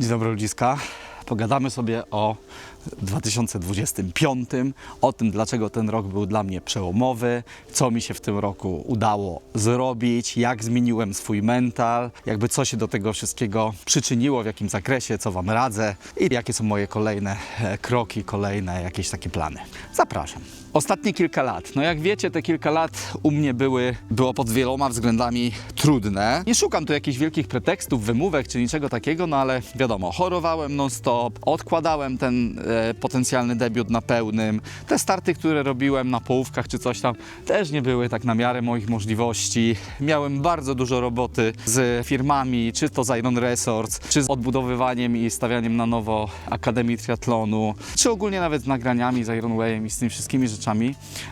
Dzień dobry ludziska. Pogadamy sobie o 2025, o tym dlaczego ten rok był dla mnie przełomowy, co mi się w tym roku udało zrobić, jak zmieniłem swój mental, jakby co się do tego wszystkiego przyczyniło, w jakim zakresie, co Wam radzę i jakie są moje kolejne e, kroki, kolejne jakieś takie plany. Zapraszam. Ostatnie kilka lat. No jak wiecie, te kilka lat u mnie były, było pod wieloma względami trudne. Nie szukam tu jakichś wielkich pretekstów, wymówek czy niczego takiego, no ale wiadomo, chorowałem non-stop, odkładałem ten e, potencjalny debiut na pełnym. Te starty, które robiłem na połówkach czy coś tam, też nie były tak na miarę moich możliwości. Miałem bardzo dużo roboty z firmami, czy to z Iron Resorts, czy z odbudowywaniem i stawianiem na nowo Akademii Triathlonu, czy ogólnie nawet z nagraniami z Iron Wayem i z tymi wszystkimi rzeczami.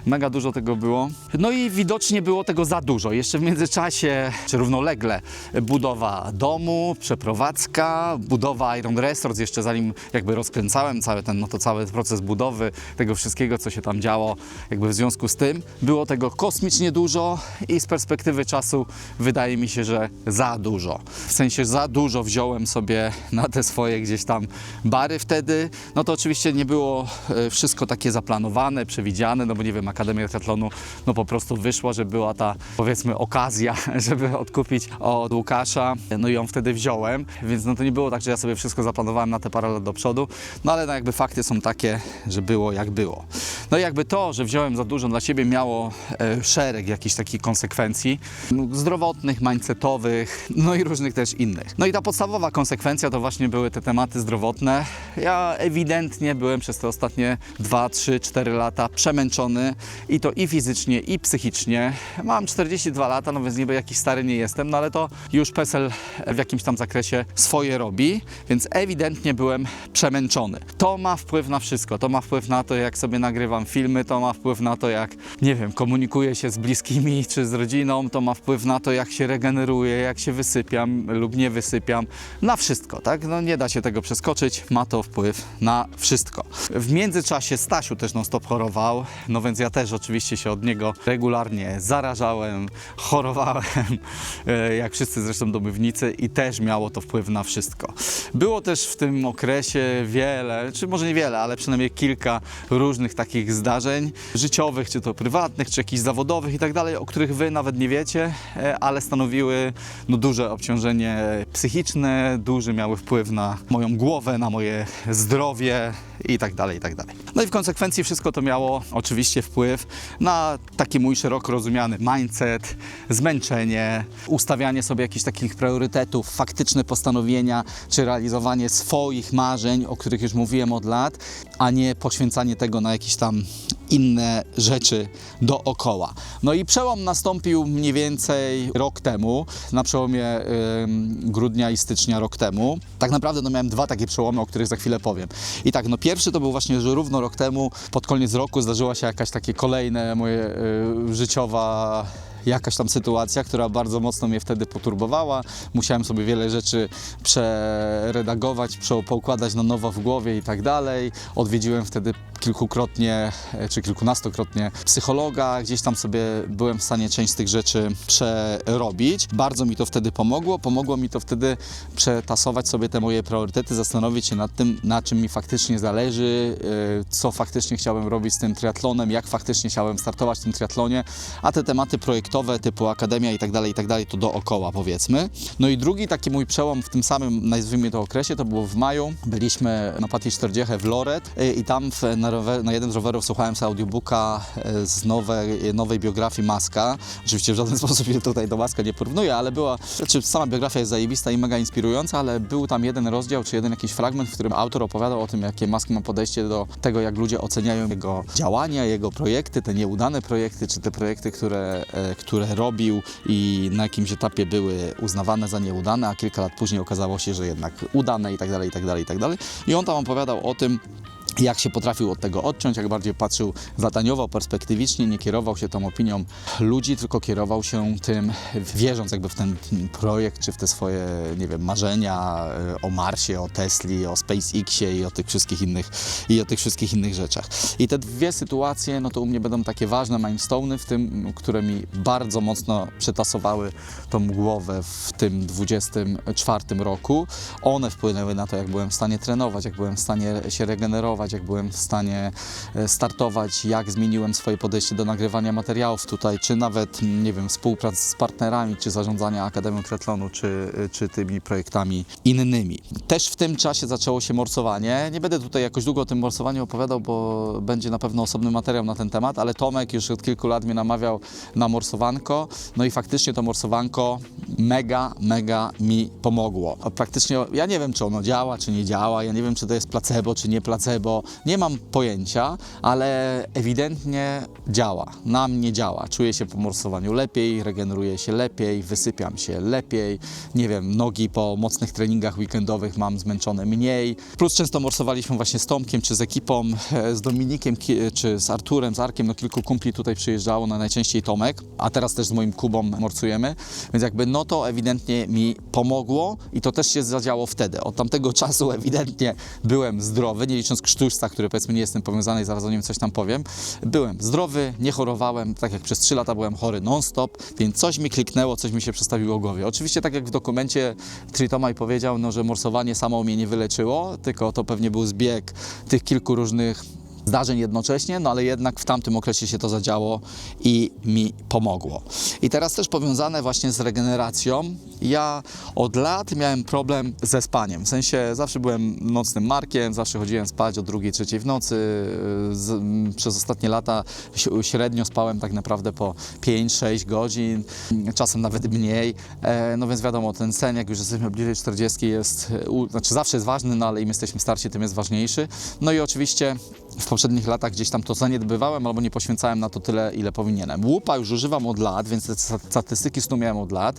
Mega dużo tego było. No i widocznie było tego za dużo. Jeszcze w międzyczasie, czy równolegle, budowa domu, przeprowadzka, budowa Iron Resorts, jeszcze zanim jakby rozkręcałem cały ten, no to cały proces budowy tego wszystkiego, co się tam działo, jakby w związku z tym, było tego kosmicznie dużo i z perspektywy czasu wydaje mi się, że za dużo. W sensie za dużo wziąłem sobie na te swoje gdzieś tam bary wtedy. No to oczywiście nie było e, wszystko takie zaplanowane, przewidziane, no bo nie wiem, Akademia Triathlonu no po prostu wyszła, że była ta powiedzmy okazja, żeby odkupić od Łukasza, no i ją wtedy wziąłem, więc no to nie było tak, że ja sobie wszystko zaplanowałem na te parę lat do przodu, no ale no jakby fakty są takie, że było jak było. No jakby to, że wziąłem za dużo dla siebie miało e, szereg jakichś takich konsekwencji zdrowotnych, mindsetowych, no i różnych też innych. No i ta podstawowa konsekwencja to właśnie były te tematy zdrowotne. Ja ewidentnie byłem przez te ostatnie 2, 3, 4 lata przemęczony i to i fizycznie, i psychicznie. Mam 42 lata, no więc niby jakiś stary nie jestem, no ale to już PESEL w jakimś tam zakresie swoje robi, więc ewidentnie byłem przemęczony. To ma wpływ na wszystko. To ma wpływ na to, jak sobie nagrywam filmy, to ma wpływ na to, jak, nie wiem, komunikuję się z bliskimi czy z rodziną, to ma wpływ na to, jak się regeneruję, jak się wysypiam lub nie wysypiam. Na wszystko, tak? No nie da się tego przeskoczyć, ma to wpływ na wszystko. W międzyczasie Stasiu też non-stop chorował, no więc ja też oczywiście się od niego regularnie zarażałem, chorowałem, e, jak wszyscy zresztą domywnicy i też miało to wpływ na wszystko. Było też w tym okresie wiele, czy może nie wiele, ale przynajmniej kilka różnych takich zdarzeń życiowych, czy to prywatnych, czy jakichś zawodowych i tak dalej, o których wy nawet nie wiecie, e, ale stanowiły no, duże obciążenie psychiczne, duży miały wpływ na moją głowę, na moje zdrowie i tak dalej, i tak dalej. No i w konsekwencji wszystko to miało oczywiście wpływ na taki mój szeroko rozumiany mindset, zmęczenie, ustawianie sobie jakichś takich priorytetów, faktyczne postanowienia, czy realizowanie swoich marzeń, o których już mówiłem od lat, a nie poświęcanie tego na jakieś tam inne rzeczy dookoła. No i przełom nastąpił mniej więcej rok temu, na przełomie grudnia i stycznia rok temu. Tak naprawdę no, miałem dwa takie przełomy, o których za chwilę powiem. I tak, no pierwszy to był właśnie, że równo rok temu, pod koniec roku zdarzyła się jakaś takie kolejne moje y, życiowa jakaś tam sytuacja, która bardzo mocno mnie wtedy poturbowała. Musiałem sobie wiele rzeczy przeredagować, prze- poukładać na nowo w głowie i tak dalej. Odwiedziłem wtedy kilkukrotnie e, czy kilkunastokrotnie psychologa, gdzieś tam sobie byłem w stanie część z tych rzeczy przerobić. Bardzo mi to wtedy pomogło. Pomogło mi to wtedy przetasować sobie te moje priorytety, zastanowić się nad tym, na czym mi faktycznie zależy, e, co faktycznie chciałem robić z tym triatlonem, jak faktycznie chciałem startować w tym triatlonie, a te tematy projektowe typu akademia i tak dalej, i tak dalej, to dookoła powiedzmy. No i drugi taki mój przełom w tym samym, nazwijmy to okresie, to było w maju. Byliśmy na Pati 40 w Loret y, i tam w, na, rower, na jeden z rowerów słuchałem sobie audiobooka y, z nowej, nowej biografii Maska. Oczywiście w żaden sposób się tutaj do Maska nie porównuję, ale była, znaczy sama biografia jest zajebista i mega inspirująca, ale był tam jeden rozdział, czy jeden jakiś fragment, w którym autor opowiadał o tym, jakie Musk ma podejście do tego, jak ludzie oceniają jego działania, jego projekty, te nieudane projekty, czy te projekty, które, e, które robił i na jakimś etapie były uznawane za nieudane, a kilka lat później okazało się, że jednak udane i tak dalej, i tak dalej, i tak dalej. I on tam opowiadał o tym, jak się potrafił od tego odciąć, jak bardziej patrzył zadaniowo, perspektywicznie, nie kierował się tą opinią ludzi, tylko kierował się tym, wierząc jakby w ten projekt, czy w te swoje, nie wiem, marzenia e, o Marsie, o Tesli, o SpaceXie i o tych wszystkich innych, i o tych wszystkich innych rzeczach. I te dwie sytuacje, no to u mnie będą takie ważne milestone'y w tym, które mi bardzo mocno przetasowały tą głowę w tym 24 roku. One wpłynęły na to, jak byłem w stanie trenować, jak byłem w stanie się regenerować, jak byłem w stanie e, startować, jak zmieniłem swoje podejście do nagrywania materiałów tutaj, czy nawet, nie wiem, współprac z partnerami, czy zarządzania Akademią Triathlonu, czy, e, czy tymi projektami innymi. Też w tym czasie zaczęło się morsowanie. Nie będę tutaj jakoś długo o tym morsowaniu opowiadał, bo będzie na pewno osobny materiał na ten temat, ale Tomek już od kilku lat mnie namawiał na morsowanko, no i faktycznie to morsowanko mega, mega mi pomogło. Praktycznie, ja nie wiem, czy ono działa, czy nie działa, ja nie wiem, czy to jest placebo, czy nie placebo, nie mam pojęcia, ale ewidentnie działa. Na mnie działa. Czuję się po morsowaniu lepiej, regeneruję się lepiej, wysypiam się lepiej, nie wiem, nogi po mocnych treningach weekendowych mam zmęczone mniej. Plus często morsowaliśmy właśnie z Tomkiem, czy z ekipą, e, z Dominikiem, ki- czy z Arturem, z Arkiem, no kilku kumpli tutaj przyjeżdżało, no najczęściej Tomek, a teraz też z moim Kubą morsujemy, więc jakby no to ewidentnie mi pomogło i to też się zadziało wtedy. Od tamtego czasu ewidentnie byłem zdrowy, nie licząc krztuśca, który powiedzmy nie jestem powiązany i zaraz o nim coś tam powiem. Byłem zdrowy, nie chorowałem, tak jak przez 3 lata byłem chory non-stop, więc coś mi kliknęło, coś mi się przestawiło w głowie. Oczywiście tak jak w dokumencie Tritomaj powiedział, no, że morsowanie samo mnie nie wyleczyło, tylko to pewnie był zbieg tych kilku różnych zdarzeń jednocześnie, no ale jednak w tamtym okresie się to zadziało i mi pomogło. I teraz też powiązane właśnie z regeneracją, ja od lat miałem problem ze spaniem, w sensie zawsze byłem nocnym markiem, zawsze chodziłem spać o drugiej, trzeciej w nocy, z, przez ostatnie lata średnio spałem tak naprawdę po 5-6 godzin, czasem nawet mniej, e, no więc wiadomo, ten sen, jak już jesteśmy bliżej 40 jest, u, znaczy zawsze jest ważny, no ale im jesteśmy starsi, tym jest ważniejszy. No i oczywiście w poprzednich latach gdzieś tam to zaniedbywałem albo nie poświęcałem na to tyle, ile powinienem. Łupa już używam od lat, więc te sta- statystyki snu miałem od lat.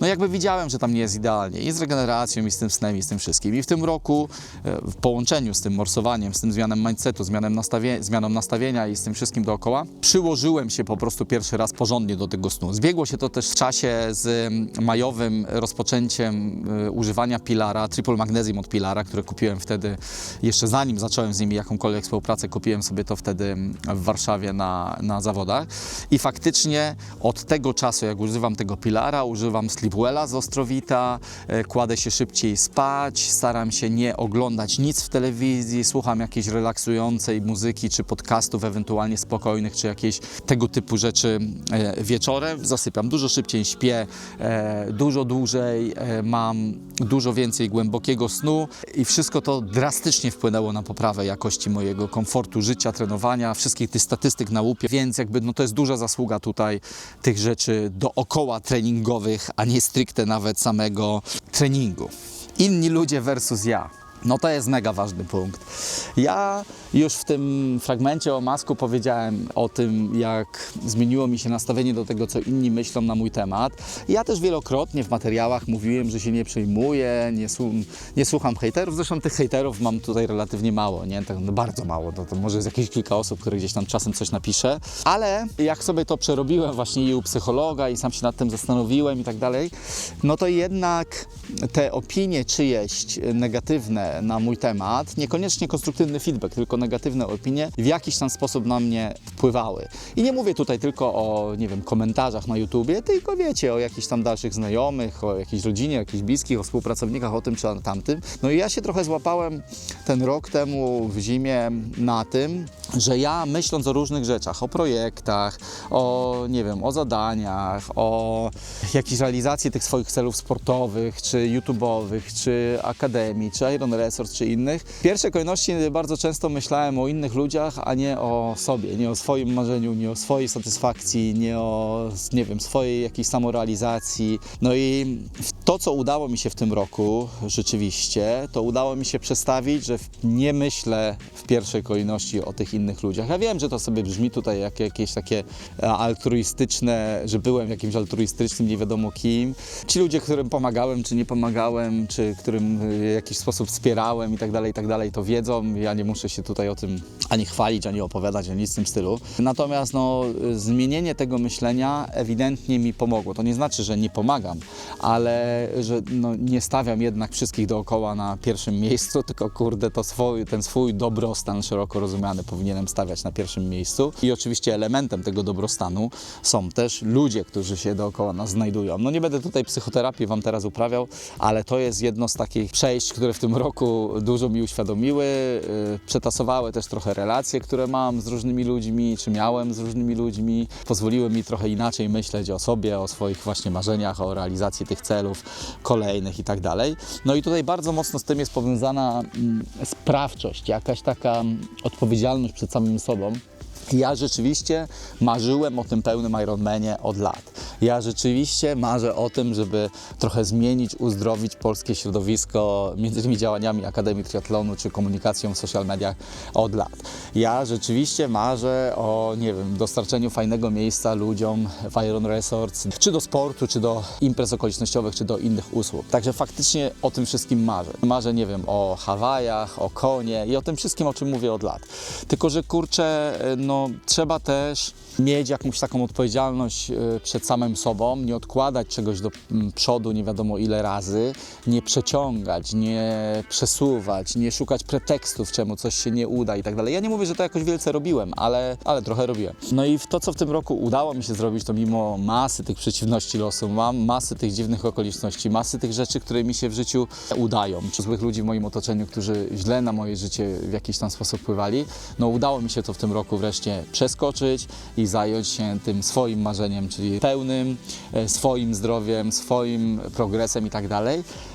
No jakby widziałem, że tam nie jest idealnie. I z regeneracją, i z tym snem, i z tym wszystkim. I w tym roku e, w połączeniu z tym morsowaniem, z tym zmianem mindsetu, zmianem nastawie- zmianą nastawienia i z tym wszystkim dookoła, przyłożyłem się po prostu pierwszy raz porządnie do tego snu. Zbiegło się to też w czasie z majowym rozpoczęciem y, używania Pilara, Triple Magnesium od Pilara, które kupiłem wtedy, jeszcze zanim zacząłem z nimi jakąkolwiek współpracę, sobie to wtedy w Warszawie na, na zawodach. I faktycznie od tego czasu, jak używam tego Pilara, używam Sleepwella z Ostrowita, e, kładę się szybciej spać, staram się nie oglądać nic w telewizji, słucham jakiejś relaksującej muzyki, czy podcastów ewentualnie spokojnych, czy jakieś tego typu rzeczy e, wieczorem. Zasypiam dużo szybciej, śpię e, dużo dłużej, mam dużo więcej głębokiego snu i wszystko to drastycznie wpłynęło na poprawę jakości mojego komfortu życia, trenowania, wszystkich tych statystyk na łupie, więc jakby no to jest duża zasługa tutaj tych rzeczy dookoła treningowych, a nie stricte nawet samego treningu. Inni ludzie versus ja. No to jest mega ważny punkt. Ja już w tym fragmencie o masku powiedziałem o tym, jak zmieniło mi się nastawienie do tego, co inni myślą na mój temat. Ja też wielokrotnie w materiałach mówiłem, że się nie przejmuję, nie, słu- nie słucham hejterów. Zresztą tych hejterów mam tutaj relatywnie mało, nie? Tak, no bardzo mało. To, to może jest jakieś kilka osób, które gdzieś tam czasem coś napisze. Ale jak sobie to przerobiłem właśnie i u psychologa i sam się nad tym zastanowiłem i tak dalej, no to jednak te opinie czyjeś negatywne na mój temat, niekoniecznie konstruktywny feedback, tylko negatywne opinie, w jakiś tam sposób na mnie wpływały. I nie mówię tutaj tylko o, nie wiem, komentarzach na YouTubie, tylko wiecie, o jakichś tam dalszych znajomych, o jakiejś rodzinie, jakichś bliskich, o współpracownikach, o tym czy tamtym. No i ja się trochę złapałem ten rok temu w zimie na tym, że ja myśląc o różnych rzeczach, o projektach, o, nie wiem, o zadaniach, o jakiejś realizacji tych swoich celów sportowych, czy YouTube'owych, czy akademii, czy Iron Resort, czy innych, w pierwszej kolejności bardzo często myślałem o innych ludziach, a nie o sobie, nie o swoim marzeniu, nie o swojej satysfakcji, nie o, nie wiem, swojej jakiejś samorealizacji. No i to, co udało mi się w tym roku rzeczywiście, to udało mi się przestawić, że nie myślę w pierwszej kolejności o tych innych ludziach. Ja wiem, że to sobie brzmi tutaj jak jakieś takie e, altruistyczne, że byłem jakimś altruistycznym, nie wiadomo kim. Ci ludzie, którym pomagałem, czy nie pomagałem, czy którym w jakiś sposób wspierałem i tak dalej, i tak dalej, to wiedzą. Ja nie muszę się tutaj o tym ani chwalić, ani opowiadać, ani nic w tym stylu. Natomiast no, zmienienie tego myślenia ewidentnie mi pomogło. To nie znaczy, że nie pomagam, ale że no, nie stawiam jednak wszystkich dookoła na pierwszym miejscu, tylko kurde, to swój, ten swój dobrostan szeroko rozumiany powinienem stawiać na pierwszym miejscu. I oczywiście elementem tego dobrostanu są też ludzie, którzy się dookoła nas znajdują. No nie będę tutaj psychoterapii Wam teraz uprawiał, ale to jest jedno z takich przejść, które w tym roku dużo mi uświadomiły, yy, przetasowały też trochę relacje, które mam z różnymi ludźmi, czy miałem z różnymi ludźmi, pozwoliły mi trochę inaczej myśleć o sobie, o swoich właśnie marzeniach, o realizacji tych celów kolejnych i tak dalej. No i tutaj bardzo mocno z tym jest powiązana mm, sprawczość, jakaś taka odpowiedzialność przed samym sobą. Ja rzeczywiście marzyłem o tym pełnym Ironmanie od lat. Ja rzeczywiście marzę o tym, żeby trochę zmienić, uzdrowić polskie środowisko między tymi działaniami Akademii Triathlonu czy komunikacją w social mediach od lat. Ja rzeczywiście marzę o, nie wiem, dostarczeniu fajnego miejsca ludziom w Iron Resorts, czy do sportu, czy do imprez okolicznościowych, czy do innych usług. Także faktycznie o tym wszystkim marzę. Marzę, nie wiem, o Hawajach, o konie i o tym wszystkim, o czym mówię od lat. Tylko, że kurczę, no trzeba też mieć jakąś taką odpowiedzialność y, przed samym sobą, nie odkładać czegoś do mm, przodu nie wiadomo ile razy, nie przeciągać, nie przesuwać, nie szukać pretekstów, czemu coś się nie uda i tak dalej. Ja nie mówię, że to jakoś wielce robiłem, ale, ale trochę robiłem. No i to, co w tym roku udało mi się zrobić, to mimo masy tych przeciwności losu, mam masy tych dziwnych okoliczności, masy tych rzeczy, które mi się w życiu udają, czy złych ludzi w moim otoczeniu, którzy źle na moje życie w jakiś tam sposób wpływali, no udało mi się to w tym roku wreszcie przeskoczyć i zająć się tym swoim marzeniem, czyli pełnym e, swoim zdrowiem, swoim progresem i tak.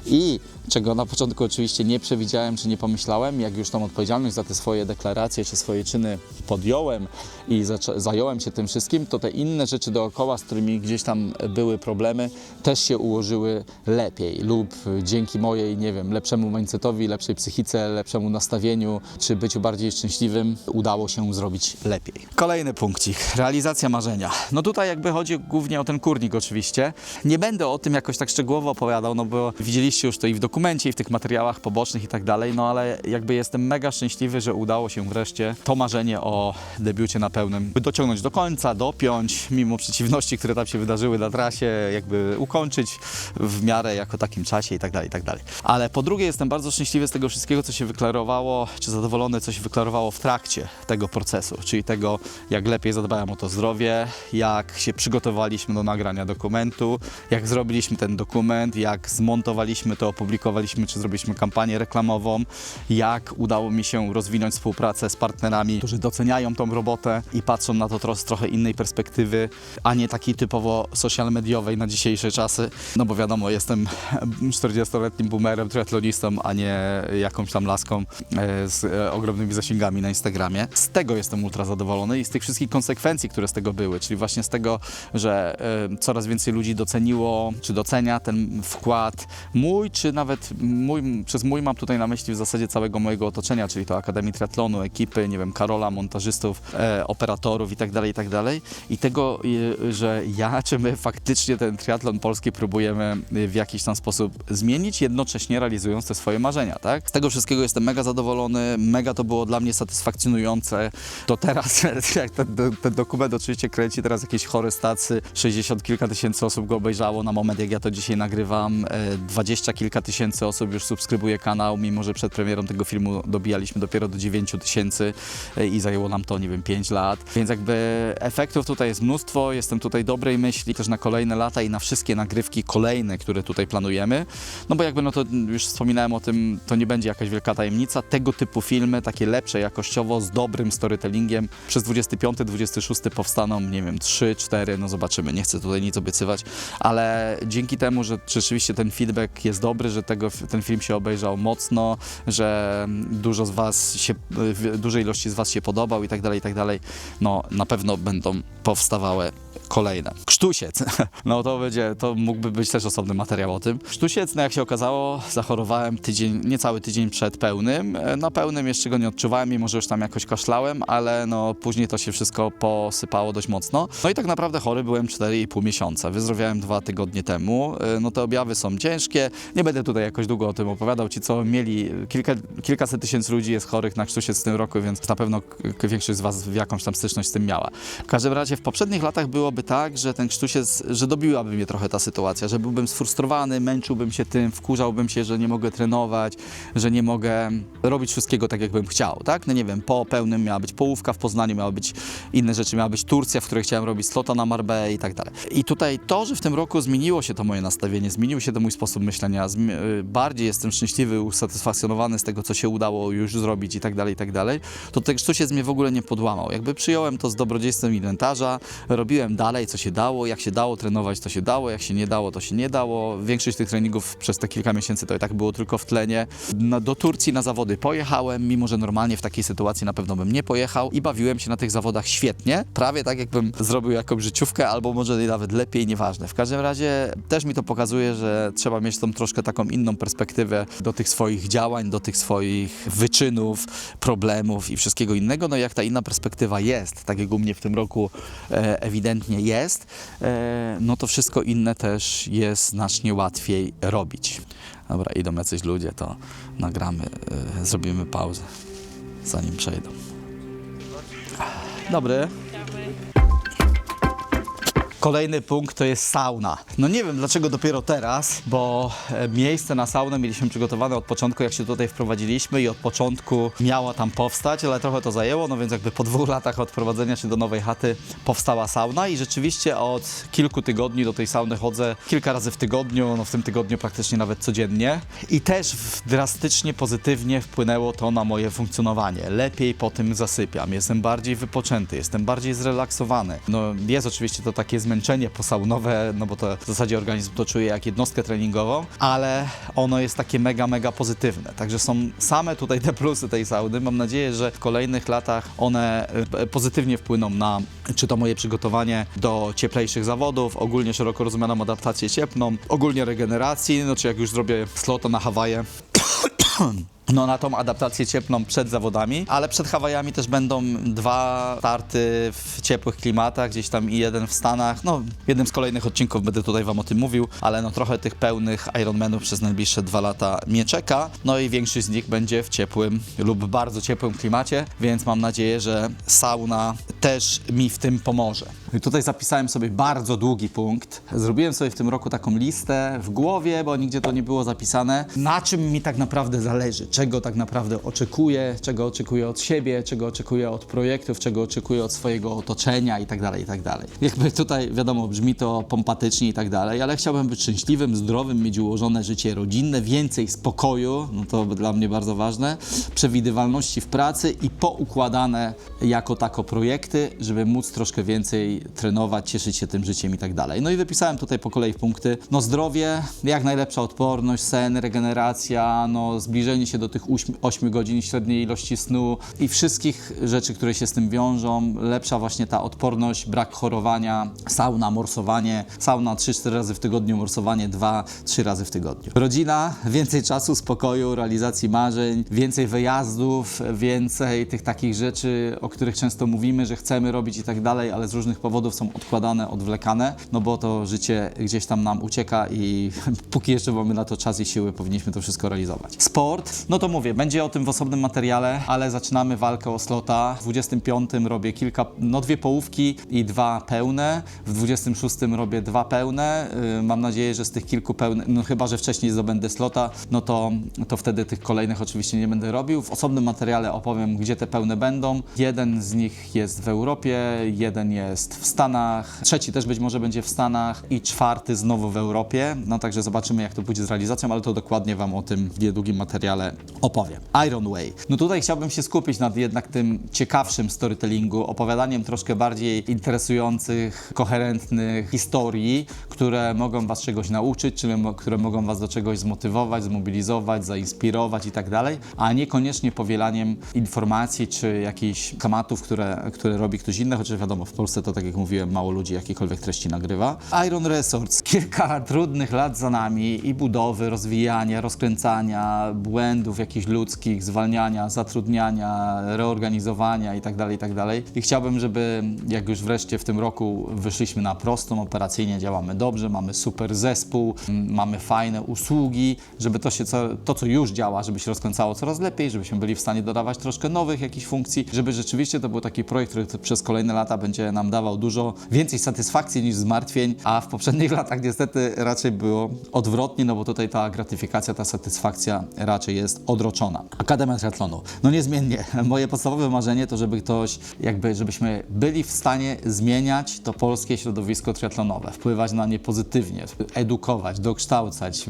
I czego na początku oczywiście nie przewidziałem czy nie pomyślałem, jak już tą odpowiedzialność za te swoje deklaracje czy swoje czyny podjąłem i zająłem się tym wszystkim, to te inne rzeczy dookoła, z którymi gdzieś tam były problemy, też się ułożyły lepiej lub dzięki mojej, nie wiem, lepszemu mindsetowi, lepszej psychice, lepszemu nastawieniu czy byciu bardziej szczęśliwym udało się zrobić lepiej. Kolejny punkcik, realizacja marzenia. No tutaj jakby chodzi głównie o ten kurnik oczywiście. Nie będę o tym jakoś tak szczegółowo opowiadał, no bo widzieliście już to i w dokumencie, i w tych materiałach pobocznych i tak dalej, no ale jakby jestem mega szczęśliwy, że udało się wreszcie to marzenie o debiucie na pełnym dociągnąć do końca, dopiąć, mimo przeciwności, które tam się wydarzyły na trasie, jakby ukończyć w miarę jako takim czasie i tak dalej, i tak dalej. Ale po drugie jestem bardzo szczęśliwy z tego wszystkiego, co się wyklarowało, czy zadowolony, co się wyklarowało w trakcie tego procesu, czyli tego, jak lepiej zadbałem o to zdrowie, jak się przygotowaliśmy do nagrania dokumentu, jak zrobiliśmy ten dokument, jak zmontowaliśmy to, opublikowaliśmy, czy zrobiliśmy kampanię reklamową, jak udało mi się rozwinąć współpracę z partnerami, którzy doceniają tą robotę i patrzą na to z trochę innej perspektywy, a nie takiej typowo social mediowej na dzisiejsze czasy. No bo wiadomo, jestem 40-letnim boomerem, triatlonistą, a nie jakąś tam laską e, z e, ogromnymi zasięgami na Instagramie. Z tego jestem ultra zadowolony i z tych wszystkich konsekwencji, które z tego były, czyli właśnie z tego, że e, coraz więcej ludzi doceniło, czy docenia ten wkład mój, czy nawet mój, przez mój mam tutaj na myśli w zasadzie całego mojego otoczenia, czyli to Akademii Triatlonu, ekipy, nie wiem, Karola, montażystów, e, operatorów tak tak dalej. I tego, e, że ja czy my faktycznie ten triatlon polski próbujemy e, w jakiś tam sposób zmienić, jednocześnie realizując te swoje marzenia, tak? Z tego wszystkiego jestem mega zadowolony, mega to było dla mnie satysfakcjonujące. To teraz, jak ten, ten dokument oczywiście kręci teraz jakieś chore stacje, 60 kilka tysięcy osób go obejrzało na moment, jak ja to dzisiaj nagrywam, e, 20 kilka tysięcy osób już subskrybuje kanał, mimo że przed premierą tego filmu dobijaliśmy dopiero do 9 tysięcy e, i zajęło nam to, nie wiem, 5 lat. Więc jakby efektów tutaj jest mnóstwo, jestem tutaj dobrej myśli też na kolejne lata i na wszystkie nagrywki kolejne, które tutaj planujemy. No bo jakby, no to już wspominałem o tym, to nie będzie jakaś wielka tajemnica. Tego typu filmy, takie lepsze jakościowo, z dobrym storytellingiem, przez 25-26 powstaną, nie wiem, 3, 4, no zobaczymy, nie chcę tutaj nic obiecywać, ale dzięki temu, że rzeczywiście ten feedback jest dobry, że tego, ten film się obejrzał mocno, że dużo z was się, dużej ilości z was się podobał i tak dalej, i tak dalej, no na pewno będą powstawały kolejne. Krztusiec. No to będzie, to mógłby być też osobny materiał o tym. Krztusiec, no jak się okazało, zachorowałem tydzień, niecały tydzień przed pełnym. E, Na pełnym jeszcze go nie odczuwałem, mimo że już tam jakoś kaszlałem, ale no później to się wszystko posypało dość mocno. No i tak naprawdę chory byłem 4,5 miesiąca. Wyzdrowiałem dwa tygodnie temu. E, No te objawy są ciężkie. Nie będę tutaj jakoś długo o tym opowiadał. Ci, co mieli, kilka, kilkaset tysięcy ludzi jest chorych na krztusiec w tym roku, więc na pewno większość z Was jakąś tam styczność z tym miała. W każdym razie w poprzednich latach byłoby tak, że ten krztusiec, że dobiłaby mnie trochę ta sytuacja, że byłbym sfrustrowany, męczyłbym się tym, wkurzałbym się, że nie mogę trenować, że nie mogę robić wszystkiego tak, jakbym chciał, tak? No nie wiem, po pełnym miała być połówka w Poznaniu, miała być inne rzeczy, miała być Turcja, w której chciałem robić slota na Marbę i tak dalej. I tutaj to, że w tym roku zmieniło się to moje nastawienie, zmienił się to mój sposób myślenia, y, bardziej jestem szczęśliwy, usatysfakcjonowany z tego, co się udało już zrobić i tak dalej, i tak dalej, to ten krztusiec mnie w ogóle nie podłamał. Jakby przyjąłem to z dobrodziejstwem inwentarza, robiłem dalej, co się dało, jak się dało trenować, to się dało, jak się nie dało, to się nie dało. Większość tych treningów przez te kilka miesięcy to i tak było tylko w tlenie. No, do Turcji na zawody pojechałem, mimo że normalnie w takiej sytuacji na pewno bym nie pojechał i bawiłem się na tych zawodach świetnie, prawie tak jakbym zrobił jakąś życiówkę, albo może nawet lepiej, nieważne. W każdym razie też mi to pokazuje, że trzeba mieć tą troszkę taką inną perspektywę do tych swoich działań, do tych swoich wyczynów, problemów i wszystkiego innego. No jak ta inna perspektywa jest, tak jak u mnie w tym roku e, ewidentnie jest, e, no to wszystko inne też jest znacznie łatwiej robić. Dobra, idą jacyś ludzie, to nagramy, e, zrobimy pauzę, zanim przejdą. Dobry. Kolejny punkt to jest sauna. No nie wiem dlaczego dopiero teraz, bo e, miejsce na saunę mieliśmy przygotowane od początku, jak się tutaj wprowadziliśmy i od początku miała tam powstać, ale trochę to zajęło, no więc jakby po dwóch latach od prowadzenia się do nowej chaty powstała sauna i rzeczywiście od kilku tygodni do tej sauny chodzę kilka razy w tygodniu, no w tym tygodniu praktycznie nawet codziennie i też drastycznie pozytywnie wpłynęło to na moje funkcjonowanie. Lepiej po tym zasypiam, jestem bardziej wypoczęty, jestem bardziej zrelaksowany. No jest oczywiście to takie zmęczenie posaunowe, no bo to w zasadzie organizm to czuje jak jednostkę treningową, ale ono jest takie mega, mega pozytywne. Także są same tutaj te plusy tej sauny. Mam nadzieję, że w kolejnych latach one e, pozytywnie wpłyną na czy to moje przygotowanie do cieplejszych zawodów, ogólnie szeroko rozumianą adaptację cieplną, ogólnie regeneracji, no czy jak już zrobię slota na Hawaje, no, na tą adaptację cieplną przed zawodami, ale przed Hawajami też będą dwa starty w ciepłych klimatach, gdzieś tam i jeden w Stanach. No, w jednym z kolejnych odcinków będę tutaj Wam o tym mówił, ale no trochę tych pełnych Ironmanów przez najbliższe dwa lata mnie czeka. No i większość z nich będzie w ciepłym lub bardzo ciepłym klimacie, więc mam nadzieję, że sauna też mi w tym pomoże. I tutaj zapisałem sobie bardzo długi punkt. Zrobiłem sobie w tym roku taką listę w głowie, bo nigdzie to nie było zapisane, na czym mi tak naprawdę zależy, czego tak naprawdę oczekuję, czego oczekuję od siebie, czego oczekuję od projektów, czego oczekuję od swojego otoczenia? I tak dalej, i tak dalej. Jakby tutaj, wiadomo, brzmi to pompatycznie i tak dalej, ale chciałbym być szczęśliwym, zdrowym, mieć ułożone życie rodzinne, więcej spokoju, no to dla mnie bardzo ważne, przewidywalności w pracy i poukładane jako tako projekty, żeby móc troszkę więcej trenować, cieszyć się tym życiem i tak dalej. No i wypisałem tutaj po kolei punkty. No zdrowie, jak najlepsza odporność, sen, regeneracja, no zbliżenie się do tych 8 godzin średniej ilości snu i wszystkich rzeczy, które się z tym wiążą. Lepsza właśnie ta odporność, brak chorowania, sauna, morsowanie, sauna 3-4 razy w tygodniu, morsowanie 2-3 razy w tygodniu. Rodzina, więcej czasu, spokoju, realizacji marzeń, więcej wyjazdów, więcej tych takich rzeczy, o których często mówimy, że chcemy robić i tak dalej, ale z różnych powodów są odkładane, odwlekane, no bo to życie gdzieś tam nam ucieka i póki jeszcze mamy na to czas i siły, powinniśmy to wszystko realizować. Sport, no to mówię, będzie o tym w osobnym materiale, ale zaczynamy walkę o slota. W 25 robię kilka, no dwie połówki i dwa pełne. W 26 robię dwa pełne. Yy, Mam nadzieję, że z tych kilku pełnych, no chyba, że wcześniej zdobędę slota, no to, to wtedy tych kolejnych oczywiście nie będę robił. W osobnym materiale opowiem, gdzie te pełne będą. Jeden z nich jest w Europie, jeden jest w Stanach, trzeci też być może będzie w Stanach i czwarty znowu w Europie. No także zobaczymy, jak to pójdzie z realizacją, ale to dokładnie Wam o tym w niedługim materiale opowiem. Iron Way. No tutaj chciałbym się skupić nad jednak tym ciekawszym storytellingu, opowiadaniem troszkę bardziej interesujących, koherentnych historii, które mogą was czegoś nauczyć, mo- które mogą was do czegoś zmotywować, zmobilizować, zainspirować i tak dalej, a niekoniecznie powielaniem informacji czy jakichś tematów, które, które robi ktoś inny, chociaż wiadomo, w Polsce to tak jak mówiłem, mało ludzi jakiekolwiek treści nagrywa. Iron Resorts. Kilka trudnych lat za nami i budowy, rozwijania, rozkręcania, błędów jakichś ludzkich, zwalniania, zatrudniania, reorganizowania i tak dalej, i tak. I chciałbym, żeby jak już wreszcie w tym roku wyszliśmy na prostą, operacyjnie działamy dobrze, mamy super zespół, mamy fajne usługi, żeby to się, co, to co już działa, żeby się rozkręcało coraz lepiej, żebyśmy byli w stanie dodawać troszkę nowych jakichś funkcji, żeby rzeczywiście to był taki projekt, który przez kolejne lata będzie nam dawał dużo więcej satysfakcji niż zmartwień, a w poprzednich latach niestety raczej było odwrotnie, no bo tutaj ta gratyfikacja, ta satysfakcja raczej jest odroczona. Akademia Triathlonu. No niezmiennie, moje podstawowe marzenie to, żeby ktoś, jakby, żebyśmy byli w stanie zmieniać to polskie środowisko triatlonowe, wpływać na nie pozytywnie, edukować, dokształcać,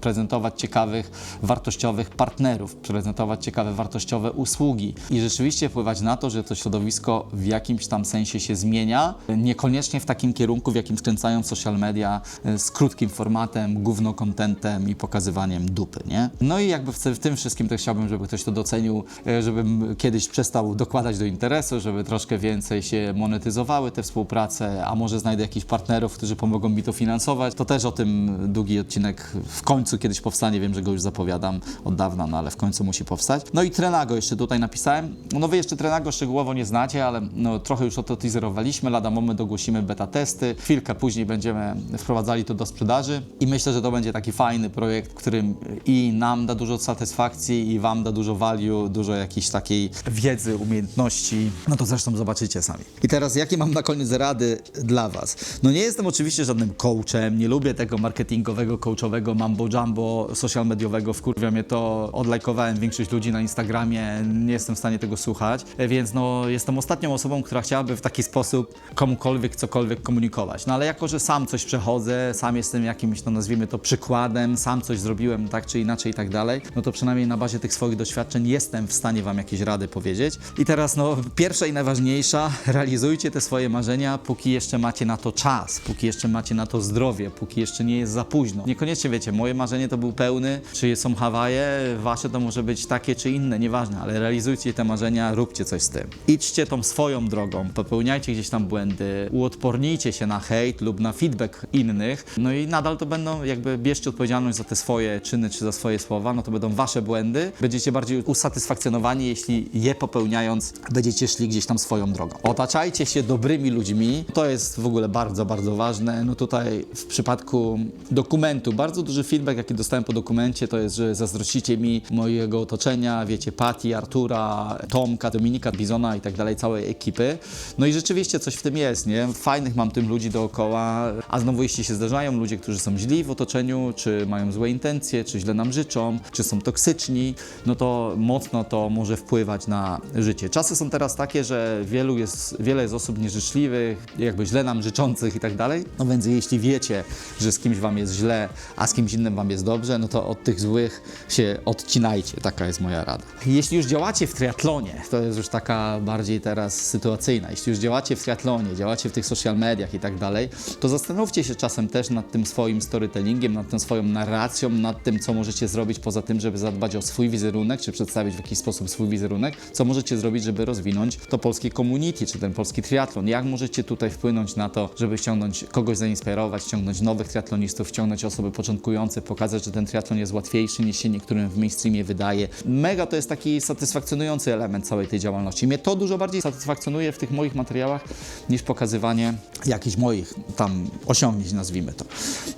prezentować ciekawych, wartościowych partnerów, prezentować ciekawe, wartościowe usługi i rzeczywiście wpływać na to, że to środowisko w jakimś tam sensie się zmienia, niekoniecznie w takim kierunku, w jakim skręcają social media e, z krótkim formatem, gówno contentem i pokazywaniem dupy, nie? No i jakby w, tym wszystkim też chciałbym, żeby ktoś to docenił, e, żebym kiedyś przestał dokładać do interesu, żeby troszkę więcej się monetyzowały te współprace, a może znajdę jakichś partnerów, którzy pomogą mi to finansować. To też o tym długi odcinek w końcu kiedyś powstanie, wiem, że go już zapowiadam od dawna, no ale w końcu musi powstać. No i Trenago jeszcze tutaj napisałem. No wy jeszcze Trenago szczegółowo nie znacie, ale no, trochę już o to teaserowaliśmy, lada moment ogłosimy beta testy, chwilkę później będziemy wprowadzali to do sprzedaży i myślę, że to będzie taki fajny projekt, którym i nam da dużo satysfakcji i wam da dużo value, dużo jakiejś takiej wiedzy, umiejętności. No to zresztą zobaczycie sami. I teraz jakie mam na koniec rady dla was? No nie jestem oczywiście żadnym coachem, nie lubię tego marketingowego, coachowego mambo jumbo social mediowego, wkurwia mnie to, odlajkowałem większość ludzi na Instagramie, nie jestem w stanie tego słuchać, e, więc no jestem ostatnią osobą, która chciałaby w taki sposób komukolwiek cokolwiek komunikować. No ale jako, że sam coś przechodzę, sam jestem jakimś, no nazwijmy to przykładem, sam coś zrobiłem tak czy inaczej i tak dalej, no to przynajmniej na bazie tych swoich doświadczeń jestem w stanie wam jakieś rady powiedzieć. I teraz no pierwsza i najważniejsza, realizujcie te swoje marzenia, póki jeszcze macie na to czas, póki jeszcze macie na to zdrowie, póki jeszcze nie jest za późno. Niekoniecznie wiecie, moje marzenie to był pełny, czy są Hawaje, wasze to może być takie czy inne, nieważne, ale realizujcie te marzenia, róbcie coś z tym. Idźcie tą swoją drogą, popełniajcie gdzieś tam błędy, uodpornijcie się na hejt lub na feedback innych, no i nadal to będą, jakby bierzcie odpowiedzialność za te swoje czyny czy za swoje słowa, no to będą wasze błędy, będziecie bardziej usatysfakcjonowani, jeśli je popełniając będziecie szli gdzieś tam swoją drogą. Otaczajcie się dobrymi ludźmi, to jest w ogóle bardzo, bardzo ważne. No tutaj w przypadku dokumentu, bardzo duży feedback, jaki dostałem po dokumencie, to jest, że zazdrościcie mi mojego otoczenia, wiecie, Pati, Artura, Tomka, Dominika, Bizona i tak dalej, całej ekipy. No i rzeczywiście coś w tym jest, nie? Fajnych mam tym ludzi dookoła, a znowu jeśli się zdarzają ludzie, którzy są źli w otoczeniu, czy mają złe intencje, czy źle nam życzą, czy są toksyczni, no to mocno to może wpływać na życie. Czasy są teraz takie, że wielu jest, wiele jest osób nieżyczliwych, jakby źle nam życzących i tak dalej. No więc jeśli wiecie, że z kimś wam jest źle, a z kimś innym wam jest dobrze, no to od tych złych się odcinajcie. Taka jest moja rada. Jeśli już działacie w triatlonie, to jest już taka bardziej teraz sytuacyjna. Jeśli już działacie w triatlonie, działacie w tych social mediach i tak dalej, to zastanówcie się czasem też nad tym swoim storytellingiem, nad tą swoją narracją, nad tym, co możecie zrobić poza tym, żeby zadbać o swój wizerunek, czy przedstawić w jakiś sposób swój wizerunek, co możecie zrobić, żeby rozwinąć to polskie community, czy ten polski triatlon. Jak możecie tutaj wpłynąć na to, żeby ściągnąć kogoś zainspirować, ściągnąć nowych triatlonistów, ściągnąć osoby początkujące, pokazać, że ten triatlon jest łatwiejszy niż się niektórym w mainstreamie wydaje. Mega to jest taki satysfakcjonujący element całej tej działalności. Mnie to dużo bardziej satysfakcjonuje w tych moich materiałach niż pokazywanie jakichś moich tam osiągnięć, nazwijmy to.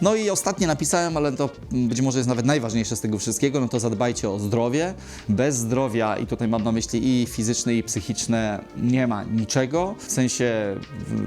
No i ostatnie napisałem, ale to być może jest nawet najważniejsze z tego wszystkiego, no to zadbajcie o zdrowie. Bez zdrowia, i tutaj mam na myśli i fizyczne, i psychiczne, nie ma niczego. W sensie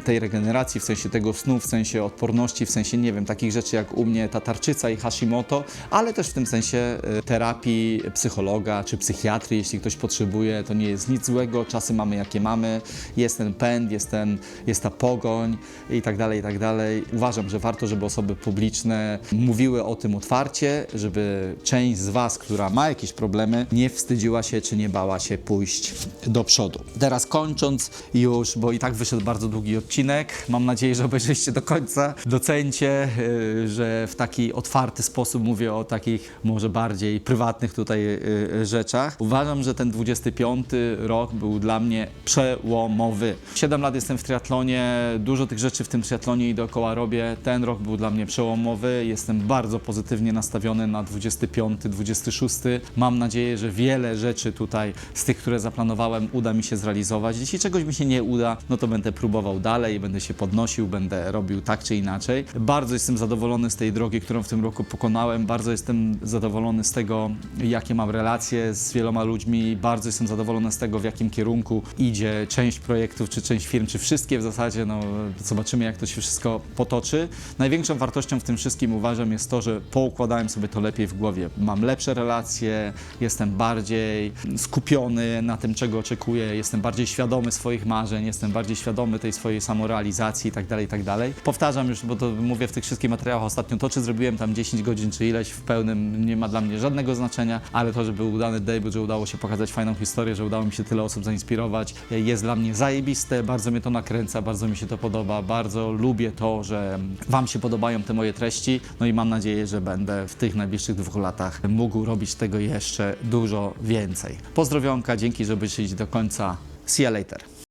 tej regeneracji, w sensie tego snu, w sensie odporności, w sensie, nie wiem, takich rzeczy jak u mnie ta tarczyca i Hashimoto, ale też w tym sensie y, terapii psychologa czy psychiatry, jeśli ktoś potrzebuje, to nie jest nic złego, czasy mamy jakie mamy, jest ten pęd, jest, ten, jest ta pogoń i tak dalej, i tak dalej. Uważam, że warto, żeby osoby publiczne mówiły o tym otwarcie, żeby część z Was, która ma jakieś problemy, nie wstydziła się czy nie bała się pójść do przodu. Teraz kończąc już, bo i tak wyszedł bardzo długi odcinek, mam nadzieję, że obejrzyście do końca, docencie, yy, że w taki otwarty sposób mówię o takich może bardziej prywatnych tutaj yy, rzeczach. Uważam, że ten 25 rok był dla mnie przełomowy. 7 lat jestem w triatlonie, dużo tych rzeczy w tym triatlonie i dookoła robię. Ten rok był dla mnie przełomowy. Jestem bardzo pozytywnie nastawiony na 25, 26. Mam nadzieję, że wiele rzeczy tutaj z tych, które zaplanowałem, uda mi się zrealizować. Jeśli czegoś mi się nie uda, no to będę próbował dalej, będę się podnosił, będę robił tak czy inaczej. Bardzo jestem zadowolony z tej drogi, którą w tym roku pokonałem. Bardzo jestem zadowolony z tego, jakie mam relacje z wieloma ludźmi. Bardzo jestem zadowolony z tego, w jakim kierunku idzie część projektów, czy część firm, czy wszystkie w zasadzie. No, zobaczymy, jak to się wszystko potoczy. Największą wartością w tym wszystkim uważam jest to, że poukładałem sobie to lepiej w głowie. Mam lepsze relacje, jestem bardziej skupiony na tym, czego oczekuję, jestem bardziej świadomy swoich marzeń, jestem bardziej świadomy tej swojej samorealizacji i tak dalej, i tak. Powtarzam już, bo to mówię w tych wszystkich materiałach ostatnio, to czy zrobiłem tam 10 godzin, czy ileś w pełnym nie ma dla mnie żadnego znaczenia, ale to, że był udany debut, że udało się pokazać fajną historię, że udało mi się tyle osób zainspirować, jest dla mnie zajebiste, bardzo mnie to nakręca, bardzo mi się to podoba, bardzo lubię to, że Wam się podobają te moje treści, no i mam nadzieję, że będę w tych najbliższych dwóch latach mógł robić tego jeszcze dużo więcej. Pozdrowionka, dzięki, że byliście do końca. See you later.